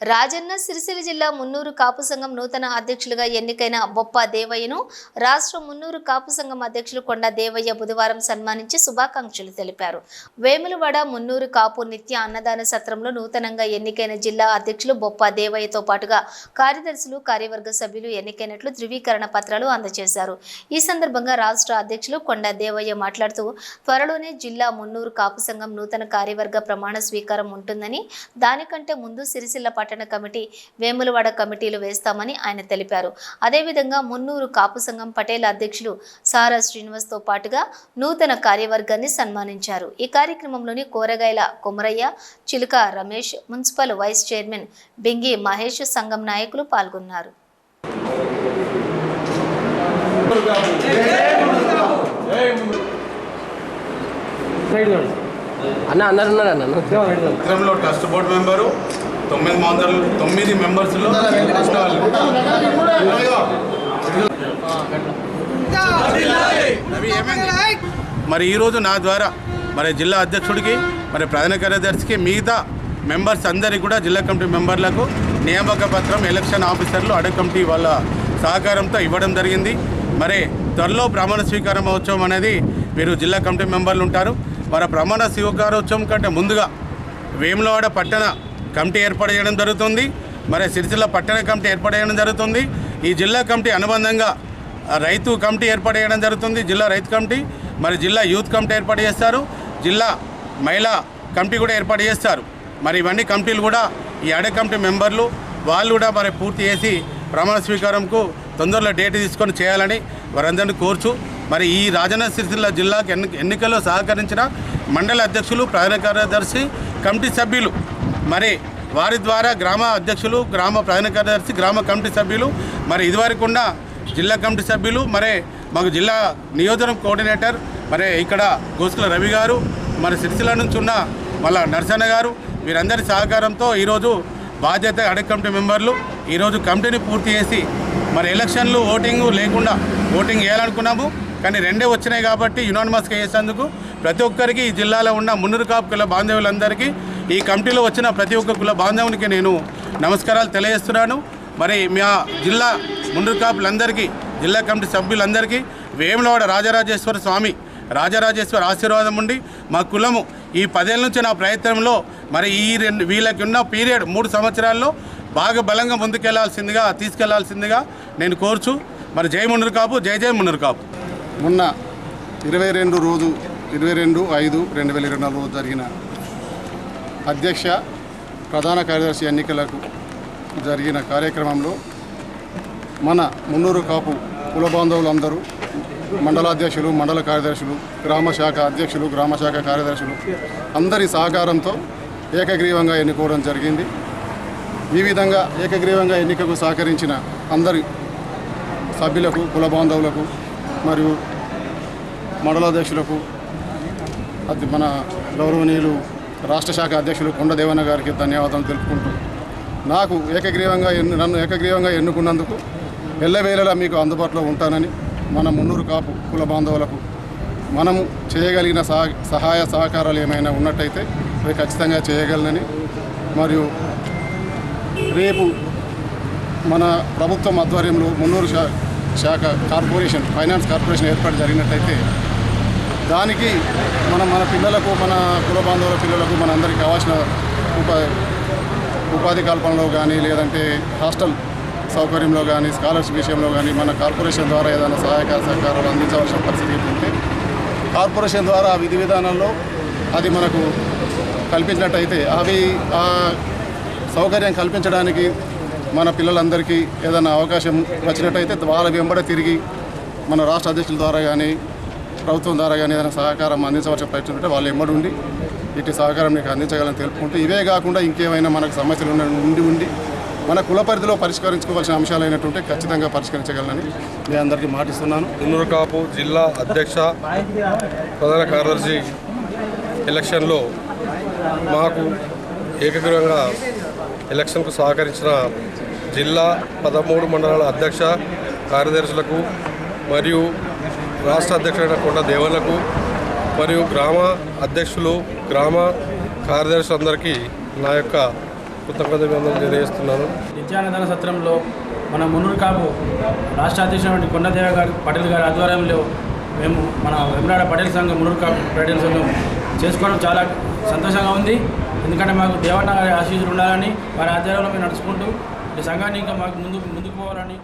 రాజన్న సిరిసిల్ల జిల్లా మున్నూరు కాపు సంఘం నూతన అధ్యక్షులుగా ఎన్నికైన బొప్ప దేవయ్యను రాష్ట్ర మున్నూరు కాపు సంఘం అధ్యక్షులు కొండ దేవయ్య బుధవారం సన్మానించి శుభాకాంక్షలు తెలిపారు. వేములవాడ మున్నూరు కాపు నిత్య అన్నదాన సత్రంలో నూతనంగా ఎన్నికైన జిల్లా అధ్యక్షులు బొప్ప దేవయ్యతో పాటుగా కార్యదర్శులు కార్యవర్గ సభ్యులు ఎన్నికైనట్లు ధృవీకరణ పత్రాలు అందజేశారు. ఈ సందర్భంగా రాష్ట్ర అధ్యక్షులు కొండ దేవయ్య మాట్లాడుతూ త్వరలోనే జిల్లా మున్నూరు కాపు సంఘం నూతన కార్యవర్గ ప్రమాణ స్వీకారం ఉంటుందని దానికంటే ముందు సిరిసిల్ల పట్టణ కమిటీ వేములవాడ కమిటీలు వేస్తామని ఆయన తెలిపారు. అదేవిధంగా మున్నూరు కాపు సంఘం పటేల్ అధ్యక్షులు సారా శ్రీనివాస్తో పాటుగా నూతన కార్యవర్గాన్ని సన్మానించారు. ఈ కార్యక్రమంలోని కూరగాయల Komaraiah Chiluka Ramesh municipal vice chairman Bingi Mahesh సంఘం నాయకులు పాల్గొన్నారు. అన్న అందరు ఉన్నారు అన్న? Trust board member. తొమ్మిది వందలు తొమ్మిది మెంబర్స్లో? మరి ఈరోజు నా ద్వారా మరి జిల్లా అధ్యక్షుడికి మరి ప్రధాన కార్యదర్శికి మిగతా మెంబర్స్ అందరికీ కూడా జిల్లా కమిటీ మెంబర్లకు నియామక పత్రం ఎలక్షన్ ఆఫీసర్లు అడగ కమిటీ వాళ్ళ సహకారంతో ఇవ్వడం జరిగింది. మరి త్వరలో ప్రమాణ స్వీకారం మహోత్సవం అనేది మీరు జిల్లా కమిటీ మెంబర్లు ఉంటారు. మరి ప్రమాణ స్వీకారోత్సవం కంటే ముందుగా వేములవాడ పట్టణ కమిటీ ఏర్పాటు చేయడం జరుగుతుంది. మరి సిరిసిల్ల పట్టణ కమిటీ ఏర్పాటు చేయడం జరుగుతుంది. ఈ జిల్లా కమిటీ అనుబంధంగా రైతు కమిటీ ఏర్పాటు చేయడం జరుగుతుంది. జిల్లా రైతు కమిటీ మరి జిల్లా యూత్ కమిటీ ఏర్పాటు చేస్తారు. జిల్లా మహిళా కమిటీ కూడా ఏర్పాటు చేస్తారు. మరి ఇవన్నీ కమిటీలు కూడా ఈ అడే కమిటీ మెంబర్లు వాళ్ళు కూడా మరి పూర్తి చేసి ప్రమాణ స్వీకారంకు తొందరలో డేట్ తీసుకొని చేయాలని వారందరినీ కోర్చు మరి ఈ రాజన్న సిరిసిల్ల జిల్లాకు ఎన్ని ఎన్నికల్లో సహకరించిన మండల అధ్యక్షులు ప్రధాన కార్యదర్శి కమిటీ సభ్యులు మరి వారి ద్వారా గ్రామ అధ్యక్షులు గ్రామ ప్రధాన కార్యదర్శి గ్రామ కమిటీ సభ్యులు మరి ఇదివరకున్న జిల్లా కమిటీ సభ్యులు మరి మాకు జిల్లా నియోజకవర్గం కోఆర్డినేటర్ మరి ఇక్కడ గోసుల రవి గారు మరి సిరిసిల్ల నుంచి ఉన్న మళ్ళా నరసన్న గారు వీరందరి సహకారంతో ఈరోజు బాధ్యత అడగ కమిటీ మెంబర్లు ఈరోజు కమిటీని పూర్తి చేసి మరి ఎలక్షన్లు ఓటింగ్ లేకుండా ఓటింగ్ వేయాలనుకున్నాము కానీ రెండే వచ్చినాయి కాబట్టి యునానిమస్గా చేసేందుకు ప్రతి ఒక్కరికి ఈ జిల్లాలో ఉన్న మున్నూరు కాపు బాంధవులందరికీ ఈ కమిటీలో వచ్చిన ప్రతి ఒక్క కుల బాంధవునికి నేను నమస్కారాలు తెలియజేస్తున్నాను. మరి మా జిల్లా మున్నూరు జిల్లా కమిటీ సభ్యులందరికీ వేములవాడ రాజరాజేశ్వర స్వామి రాజరాజేశ్వర ఆశీర్వాదం ఉండి మా కులము ఈ పదేళ్ళ నుంచి నా ప్రయత్నంలో మరి ఈ రెండు వీళ్ళకి ఉన్న పీరియడ్ మూడు సంవత్సరాల్లో బాగా బలంగా ముందుకెళ్ళాల్సిందిగా తీసుకెళ్ళాల్సిందిగా నేను కోర్చు. మరి జై మున్నరు కాపు జై జై మున్నరు కాపు మొన్న ఇరవై రెండు రోజు ఇరవై రెండు ఐదు రెండు వేల ఇరవై నాలుగు రోజు జరిగిన అధ్యక్ష ప్రధాన కార్యదర్శి ఎన్నికలకు జరిగిన కార్యక్రమంలో మన మున్నూరు కాపు కుల బాంధవులందరూ మండలాధ్యక్షులు మండల కార్యదర్శులు గ్రామ శాఖ అధ్యక్షులు గ్రామ శాఖ కార్యదర్శులు అందరి సహకారంతో ఏకగ్రీవంగా ఎన్నుకోవడం జరిగింది. ఈ విధంగా ఏకగ్రీవంగా ఎన్నికకు సహకరించిన అందరి సభ్యులకు కుల బాంధవులకు మరియు మండలాధ్యక్షులకు అది మన గౌరవనీయులు రాష్ట్ర శాఖ అధ్యక్షులు కొండ దేవన్న గారికి ధన్యవాదాలు తెలుపుకుంటూ నాకు ఏకగ్రీవంగా ఎన్ను నన్ను ఏకగ్రీవంగా ఎన్నుకున్నందుకు ఎల్లవేళలా మీకు అందుబాటులో ఉంటానని మన మున్నూరు కాపు కుల బాంధవులకు మనము చేయగలిగిన సహాయ సహకారాలు ఏమైనా ఉన్నట్టయితే అవి ఖచ్చితంగా చేయగలనని మరియు రేపు మన ప్రభుత్వం ఆధ్వర్యంలో మున్నూరు శా శాఖ కార్పొరేషన్ ఫైనాన్స్ కార్పొరేషన్ ఏర్పాటు జరిగినట్టయితే దానికి మనం మన పిల్లలకు మన కుల బాంధవుల పిల్లలకు మన అందరికీ కావాల్సిన ఉపాధి ఉపాధి కల్పనలో కానీ లేదంటే హాస్టల్ సౌకర్యంలో కానీ స్కాలర్షిప్ విషయంలో కానీ మన కార్పొరేషన్ ద్వారా ఏదైనా సహాయక సహకారాలు అందించవలసిన పరిస్థితి ఉంటే కార్పొరేషన్ ద్వారా విధి విధానాల్లో అది మనకు కల్పించినట్టయితే అవి ఆ సౌకర్యం కల్పించడానికి మన పిల్లలందరికీ ఏదైనా అవకాశం వచ్చినట్టయితే వాళ్ళ వెంబడ తిరిగి మన రాష్ట్ర అధ్యక్షుల ద్వారా కానీ ప్రభుత్వం ద్వారా కానీ ఏదైనా సహకారం అందించవలసిన ప్రయత్నం ఉంటే వాళ్ళు ఎమ్మడి ఉండి ఇటు సహకారం నీకు అందించగలని తెలుపుకుంటూ ఇవే కాకుండా ఇంకేమైనా మనకు సమస్యలు ఉన్న ఉండి ఉండి మన కుల పరిధిలో పరిష్కరించుకోవాల్సిన అంశాలు అయినటువంటి ఖచ్చితంగా పరిష్కరించగలనని మీ అందరికీ మాటిస్తున్నాను. మున్నూరు కాపు జిల్లా అధ్యక్ష ప్రధాన కార్యదర్శి ఎలక్షన్లో మాకు ఏకగ్రహంగా ఎలక్షన్కు సహకరించిన జిల్లా పదమూడు మండలాల అధ్యక్ష కార్యదర్శులకు మరియు రాష్ట్ర అధ్యక్షుడైన కొండ దేవలకు మరియు గ్రామ అధ్యక్షులు గ్రామ కార్యదర్శులందరికీ నా యొక్క కృతజ్ఞతలు తెలియజేస్తున్నాను. నిత్యానందన సత్రంలో మన మున్నూరు కాపు రాష్ట్ర అధ్యక్షుడు కొండదేవ గారు పటేల్ గారి ఆధ్వర్యంలో మేము మన వెమ్రాడ పటేల్ సంఘం మున్నూరు కాపు పటేల్ సంఘం చేసుకోవడం చాలా సంతోషంగా ఉంది. ఎందుకంటే మాకు దేవన్న గారి ఆశీస్సులు ఉండాలని వారి ఆధ్వర్యంలో మేము నడుచుకుంటూ ఈ సంఘాన్ని ఇంకా మాకు ముందు ముందుకు పోవాలని